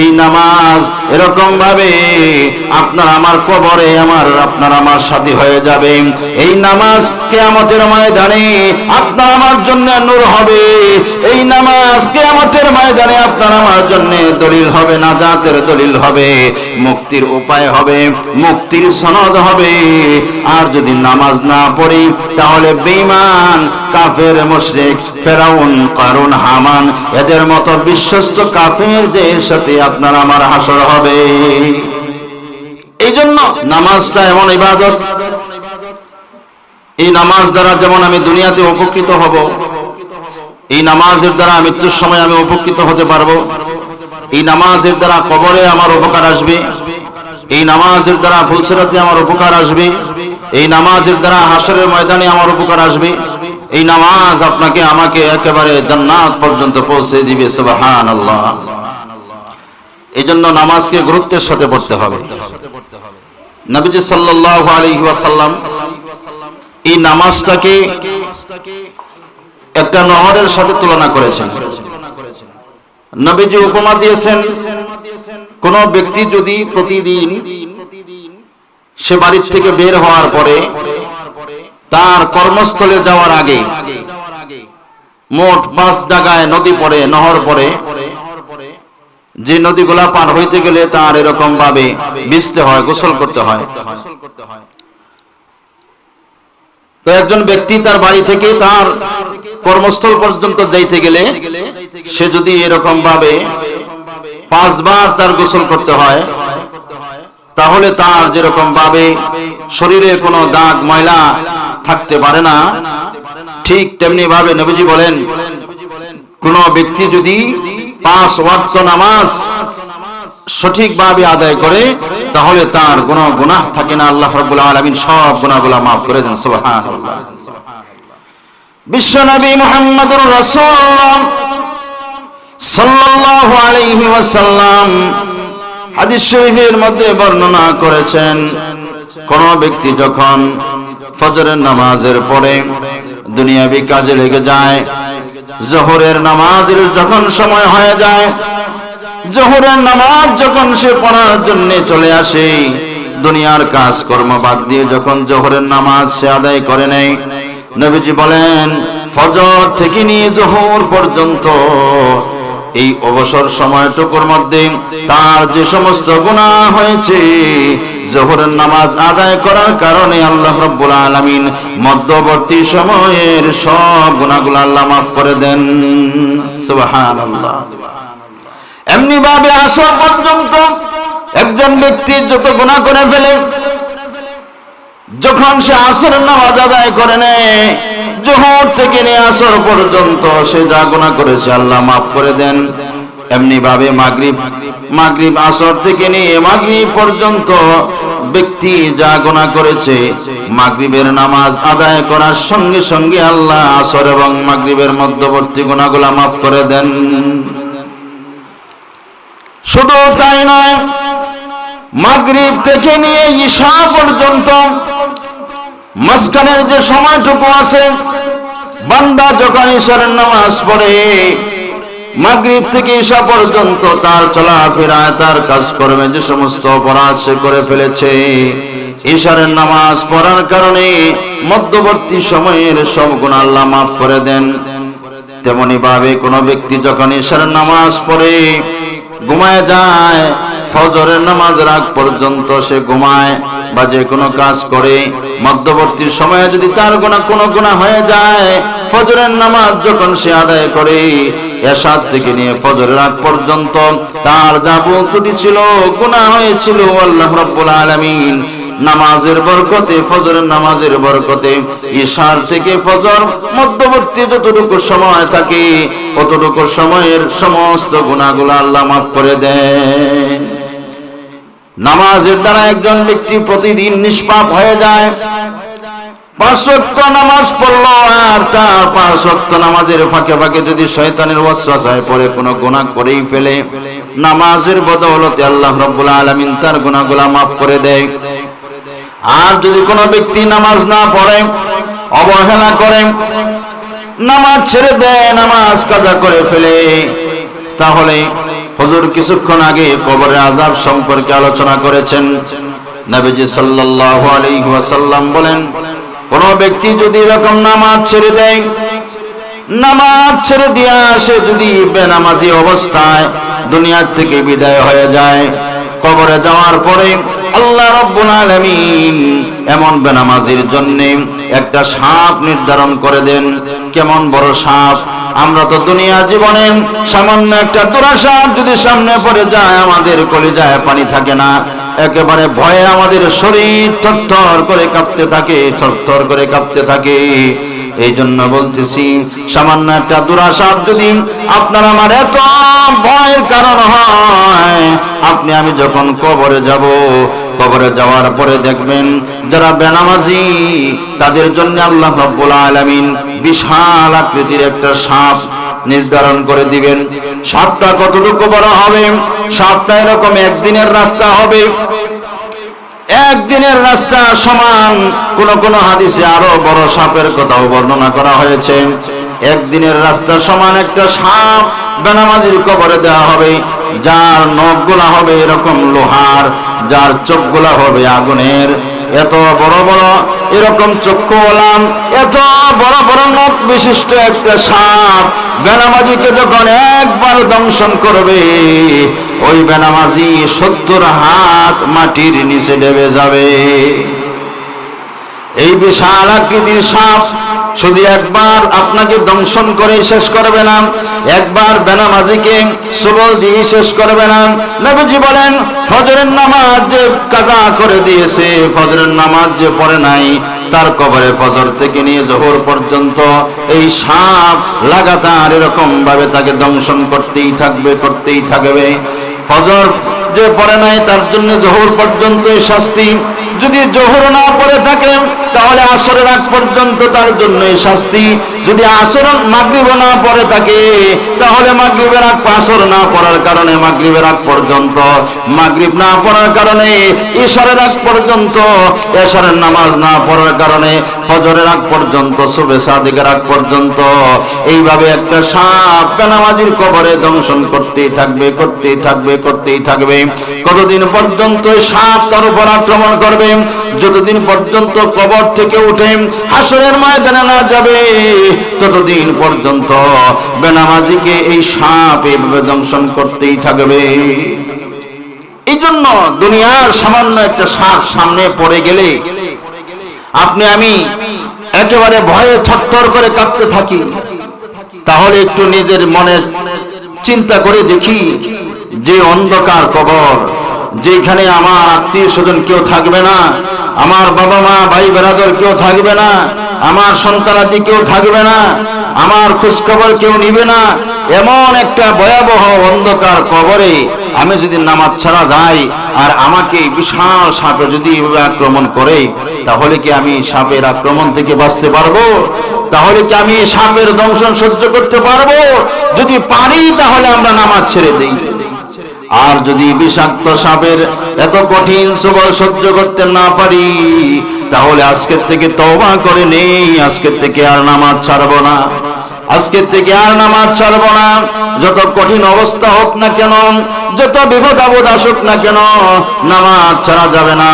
এই নামাজ এরকম ভাবে আপনার আমার কবরে আমার, আপনার আমার সাথী হয়ে যাবে। এই নামাজ কেয়ামতের ময়দানে আপনার আমার জন্য নূর হবে। এই নামাজ কেয়ামতের ময়দানে আপনার আমার জন্য দলিল হবে, নাজাতের দলিল হবে, মুক্তির উপায় হবে, মুক্তির সনদ হবে। আর যদি নামাজ না পড়ি, তাহলে বেঈমান কাফের মুশরিক, ফেরাউন, কারুন, হামান, এদের মতো বিশ্বস্ত কাফেরদের সাথে আপনার আমার হাসর হবে। এই জন্য নামাজটা এমন ইবাদত, এই নামাজ দ্বারা যেমন আমি দুনিয়াতে উপকৃত হব, এই নামাজের দ্বারা মৃত্যুর সময় আমি উপকৃত হতে পারব, এই নামাজের দ্বারা কবরে আমার উপকার আসবে, এই নামাজের দ্বারা ফুলসেরাতে আমার উপকার আসবে, এই নামাজের দ্বারা হাসরের ময়দানে আমার উপকার আসবে এই নামাজ আপনাকে, আমাকে একেবারে জান্নাত পর্যন্ত পৌঁছে দিবে সুবহান আল্লাহ এই জন্য নামাজকে গুরুত্বের সাথে পড়তে হবে। নবীজি সাল্লাল্লাহু আলাইহি ওয়াসাল্লাম এই নামাজটাকে একটা নহরের সাথে তুলনা করেছেন। নবীজি উপমা দিয়েছেন, কোন ব্যক্তি যদি প্রতিদিন সে বাড়ির থেকে বের হওয়ার পরে তার কর্মস্থলে যাওয়ার আগে মোট পাঁচ জায়গায় নদী পড়ে, নহর পড়ে। যে নদীগুলা পার হইতে গেলে তার এরকম ভাবে ভিজতে হয়, গোসল করতে হয়। তো একজন ব্যক্তি তার বাড়ি থেকে তার কর্মস্থল পর্যন্ত যাইতে গেলে সে যদি এরকম ভাবে পাঁচবার তার গোসল করতে হয়, তাহলে তার যেরকম ভাবে শরীরে কোনো দাগ, ময়লা থাকতে পারে না। ঠিক তেমনি ভাবে নবীজি বলেন, কোন ব্যক্তি যদি পাঁচ ওয়াক্ত নামাজ সঠিকভাবে আদায় করে, তাহলে তার কোন গুনাহ থাকে না। আল্লাহ রাব্বুল আলামিন সব গুনাহগুলো maaf করে দেন, সুবহানাল্লাহ। বিশ্বনবী মুহাম্মদুর রাসূলুল্লাহ হাদিস শরীফের মধ্যে বর্ণনা করেছেন কোন ব্যক্তি যখন ফজরের নামাজের পরে দুনিয়াবি কাজে লেগে যায়, জোহরের নামাজের যখন সময় হয়ে যায়, জোহরের নামাজ যখন সে পড়ার জন্য চলে আসে, দুনিয়ার কাজ কর্ম বাদ দিয়ে যখন জোহরের নামাজ সে আদায় করে নেই নবীজি বলেন, ফজর থেকে নিয়ে জোহর পর্যন্ত এই অবসর সময়টুকুর মধ্যে তার যে সমস্ত গুণা হয়েছে জোহরের নামাজ আদায় করার কারণে আল্লাহ রব্বুল আলামিন মধ্যবর্তী সময়ের সব গুণাগুলো আল্লাহ মাফ করে দেন। এমনি ভাবে আসর পর্যন্ত একজন ব্যক্তি যত গুণা করে ফেলে, যখন সে আসর নামাজ আদায় করে নেয় জোহর থেকে নিয়ে আসর পর্যন্ত সে যা গুণা করেছে আল্লাহ মাফ করে দেন। এমনি ভাবে মাগরিব মাগরিব আসর থেকে নিয়ে মাগরিব পর্যন্ত ব্যক্তি যা গুণা করেছে, মাগরিবের নামাজ আদায় করার সঙ্গে সঙ্গে আল্লাহ আসর এবং মাগরিবের মধ্যবর্তী গুণাগুলা মাফ করে দেন। শুধু তাই নয়, মাগরিব থেকে নিয়ে ঈশা পর্যন্ত মাঝখানের যে সময়টুকু আছে, বান্দা যখন ঈশ্বরের নামাজ পড়ে মাগরিব থেকে ঈশা পর্যন্ত তার চলাফেরা, তার কাজ করবে যে সমস্ত অপরাধ সে করে ফেলেছে ঈশ্বরের নামাজ পড়ার কারণে মধ্যবর্তী সময়ের সব গুণ আল্লাহ মাফ করে দেন। তেমনি ভাবে কোনো ব্যক্তি যখন ঈশ্বরের নামাজ পড়ে, ঘুমায় যায়, ফজরের নামাজ রাগ পর্যন্ত সে ঘুমায় বা যে কোনো কাজ করে, মধ্যবর্তী সময়ে যদি তার গোনা কোনো গোনা হয়ে যায় ফজরের নামাজ যখন সে আদায় করে এসাদ থেকে নিয়ে ফজরের রাগ পর্যন্ত তার যা ত্রুটি ছিল, গুনাহ হয়েছিল, আল্লাহ রব্বুল আলামিন নামাজের বরকতে, ফজরের নামাজের বরকতে ঈশার থেকে ফজর মধ্যবর্তী যতটুকু সময় থাকে, ততটুকু সময়ের সমস্ত গুণাগুলো আল্লাহ মাফ করে দেন। নামাজের দ্বারা একজন ব্যক্তি প্রতিদিন নিষ্পাপ হয়ে যায় পাঁচ ওয়াক্ত নামাজ পড়ল আর ফাঁকে ফাঁকে যদি শয়তানের নামাজের তার মাফ করে দেয়। আর যদি ব্যক্তি নামাজ না পড়ে, অবহেলা করে, নামাজ ছেড়ে দেয়, নামাজ কাজা করে ফেলে, তাহলে হুজুর কিছুক্ষণ আগে কবরের আজাব সম্পর্কে আলোচনা করেছেন। নবীজি সাল্লাল্লাহু আলাইহি ওয়াসাল্লাম বলেন কোন ব্যক্তি যদি এরকম নামাজ ছেড়ে দেয়, নামাজ ছেড়ে দিয়া সে যদি বেনামাজি অবস্থায় দুনিয়ার থেকে বিদায় হয়ে যায়, কবরে যাওয়ার পরে আল্লাহ রব্বুল আলামিন এমন বেনামাজির জন্য একটা সাপ নির্ধারণ করে দেন। কেমন বড় সাপ? আমরা তো দুনিয়া জীবনে সামান্য একটা তোরা সাপ যদি সামনে পড়ে যায়, আমাদের কলিজায় পানি থাকে না। একেবারে ভয়ে আমাদের শরীর থরথর করে কাঁপতে থাকে, থরথর করে কাঁপতে থাকে। এই জন্য বলতেছি, সামান্য একটা দুরাশার যদি আপনার আমার এত ভয়ের কারণ হয়, আপনি আমি যখন কবরে যাব, কবরে যাওয়ার পরে দেখবেন যারা বেনামাজি, তাদের জন্য আল্লাহ রব্বুল আলামিন বিশাল আকৃতির একটা সাপ নির্ধারণ করে দিবেন। সাপটা কতটুকু বড় হবে? সাপটা এরকম একদিনের রাস্তা হবে। একদিনের রাস্তা সমান কোন কোন হাদিসে আরও বড় সাপের কথাও বর্ণনা করা হয়েছে। একদিনের রাস্তা সমান একটা সাপ বেনামাজির কবরে দেওয়া হবে। যার নখগুলা হবে এরকম লোহার, যার চোখগুলা হবে আগুনের। এত বড় বড় এরকম চক্ষু হলাম এত বড় বড় মুখ বিশিষ্ট একটা সাপ, বেনামাজিকে যখন একবার দংশন করবে, ওই বেনামাজি সত্তর হাত মাটির নিচে নেমে যাবে। এই বিশাল আকৃতির সাপ শুধু একবার আপনাকে দংশন করে শেষ করবে না। একবার বেনামাজিকে সবল দিয়ে শেষ করবে না। নবীজি বলেন, ফজরের নামাজ যে কাজা করে দিয়েছে, ফজরের নামাজ যে পড়ে নাই, তার কবরে ফজর থেকে নিয়ে জোহর পর্যন্ত এই সাপ লাগাতার এরকম ভাবে তাকে দংশন করতেই থাকবে করতেই থাকবে। ফজর যে পড়ে নাই, তার জন্য জোহর পর্যন্ত শাস্তি যদি জোহর না পড়ে থাকে তাহলে আসরের আগ পর্যন্ত তার জন্যই শাস্তি। যদি আসর মাগরিব না পড়ে থাকে, তাহলে মাগরিবের আগ আসর না পড়ার কারণে মাগরিবের আগ পর্যন্ত, মাগরিব না পড়ার কারণে ঈশ্বরের আগ পর্যন্ত, এশারের নামাজ না পড়ার কারণে, ফজরের আগ পর্যন্ত, শুভে সাদিকের আগ পর্যন্ত, এইভাবে একটা সাপ নামাজির কবরে দংশন করতেই থাকবে করতেই থাকবে করতেই থাকবে। কতদিন পর্যন্ত সাপ তার উপর আক্রমণ করবে? যতদিন পর্যন্ত কবর থেকে উঠে হাসরের ময়দানে না যাবে ততদিন পর্যন্ত বেনামাজিকে এই সাপ এইভাবে দংশন করতেই থাকবে। এই জন্য দুনিয়ার সামান্য একটা সাপ সামনে পড়ে গেলে আপনি আমি একেবারে ভয়ে থরথর করে কাঁপতে থাকি। তাহলে একটু নিজের মনে চিন্তা করে দেখি যে অন্ধকার কবর, যেখানে আমার আত্মীয় স্বজন কেউ থাকবে না, আমার বাবা মা ভাই বেড়াদর কেউ থাকবে না আমার সন্তানাদি কেউ থাকবে না, আমার খোঁজখবর কেউ নিবে না। এমন একটা ভয়াবহ অন্ধকার কবরে আমি যদি নামাজ ছাড়া যাই, আর আমাকে বিশাল সাপে যদি এভাবে আক্রমণ করে, তাহলে কি আমি সাপের আক্রমণ থেকে বাঁচতে পারব? তাহলে কি আমি সাপের দংশন সহ্য করতে পারব? যদি পারি, তাহলে আমরা নামাজ ছেড়ে দিই। আর যদি বিষাক্ত সাপের এত কঠিন সবল সহ্য করতে না পারি তাহলে আজকের থেকে তওবা করে নেই, আজকের থেকে আর নামাজ ছাড়বো না। আজকের থেকে আর নামাজ ছাড়বো না। যত কঠিন অবস্থা হোক না কেন, যত বিপদ আপদ আসুক না কেন, নামাজ ছাড়া যাবে না।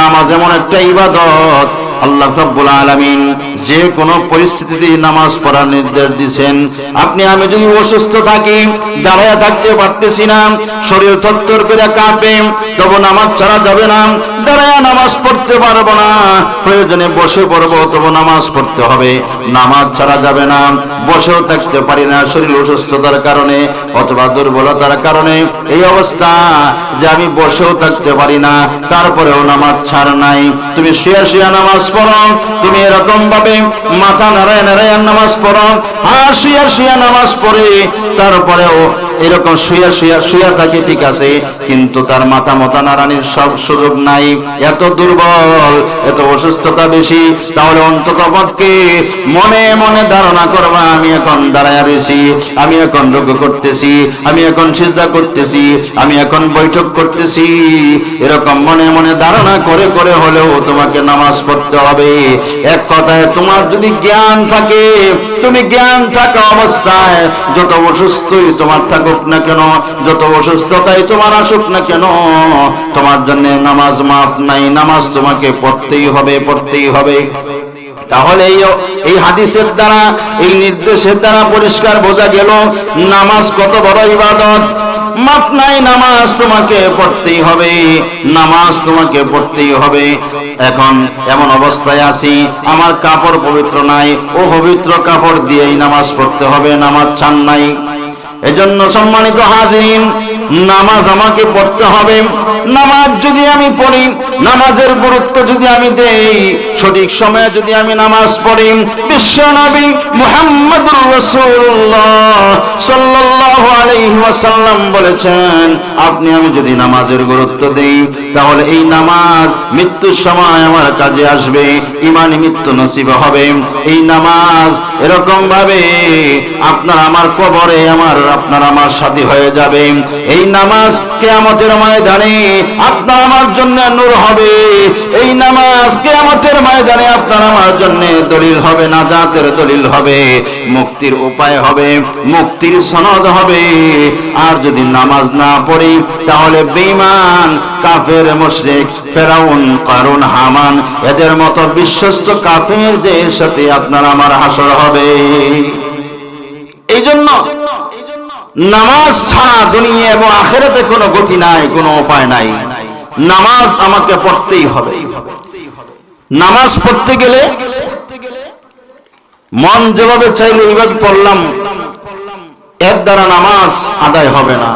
নামাজ এমন একটা ইবাদত আল্লাহ রাব্বুল আলামিন যে কোনো পরিস্থিতিতে নামাজ পড়ার নির্দেশ দিয়েছেন আপনি, আমি যদি অসুস্থ থাকি, দাঁড়ায় থাকতে পারতেছি না, শরীর থরথর করে কাঁপে নামাজ ছাড়া যাবে না, দাঁড়ায় নামাজ পড়তে পারব না, প্রয়োজনে বসে পড়ব, তবু নামাজ পড়তে হবে। নামাজ ছাড়া যাবে না, বসেও থাকতে পারি না, শরীর অসুস্থতার কারণে অথবা দুর্বলতার কারণে। এই অবস্থা যে আমি বসেও থাকতে পারি না, তারপরেও নামাজ ছাড় নাই। তুমি শুয়ে শুয়ে নামাজ মাথা নামাজ পড়ো হাসি শুয়ে নামাজ পড়ে তারপরেও এরকম শুয়া শুয়া শুয়া থাকে, ঠিক আছে, কিন্তু তার মাথা মতা নারানির সব সুযোগ নাই। এত দুর্বল, এত অসুস্থতা বেশি, তাহলে অন্তত পক্ষে মনে মনে ধারণা করবা, আমি এখন দাঁড়ায় রয়েছি, আমি এখন রোগ করতেছি, আমি এখন সিজা করতেছি, আমি এখন বৈঠক করতেছি। এরকম মনে মনে ধারণা করে করে হলেও তোমাকে নামাজ পড়তে হবে। এক কথায়, তোমার যদি জ্ঞান থাকে, তুমি জ্ঞান থাকা অবস্থায় যত অসুস্থই তোমার থাক লাগুক না কেন, যত অসুস্থতাই তোমার আসুক না কেন, তোমার জন্য নামাজ মাফ নাই, নামাজ তোমাকে পড়তেই হবে পড়তেই হবে। তাহলে এই হাদিসের দ্বারা, এই নির্দেশের দ্বারা পরিষ্কার বোঝা গেল, নামাজ কত বড় ইবাদত। মাফ নাই, নামাজ তোমাকে পড়তেই হবে, নামাজ তোমাকে পড়তেই হবে। এখন এমন অবস্থায় আছি, আমার কাপড় পবিত্র নাই, ও পবিত্র কাপড় দিয়েই নামাজ পড়তে হবে, নামাজ ছান নাই। এজন্য সম্মানিত হাজিরিন নামাজ আমাকে পড়তে হবে। নামাজ যদি আমি পড়ি, নামাজের গুরুত্ব যদি আমি দেই, সঠিক সময়ে যদি আমি নামাজ পড়ি, বিশ্ব নবী মুহাম্মদুর বলেছেন, আপনি আমি যদি নামাজের গুরুত্ব দেই, তাহলে এই নামাজ মৃত্যুর সময় আমার কাজে আসবে ইমানি মৃত্যু নসিব হবে। এই নামাজ এরকম ভাবে আপনার আমার কবরে, আমার, আপনার আমার সাথী হয়ে যাবে। এই নামাজ কেয়ামতের ময়দানে আপনার আমার জন্য নূর হবে। এই নামাজ কেয়ামতের ময়দানে আপনার আমার জন্য দলিল হবে, নাজাতের দলিল হবে, মুক্তির উপায় হবে, মুক্তির সনদ হবে। আর যদি নামাজ না পড়ি, তাহলে বেঈমান, কাফের, মুশরিক, ফেরাউন, কারুন, হামান, এদের মতো বিশ্বস্ত কাফেরদের সাথে আপনার আমার হাসর হবে। এই জন্য নামাজ ছাড়া দুনিয়া এবং আখেরাতে কোনো গতি নাই, কোনো উপায় নাই। নামাজ আমাকে পড়তেই হবে। নামাজ পড়তে গেলে মন যেভাবে চাইলে এইভাবে পড়লাম, এর দ্বারা নামাজ আদায় হবে না।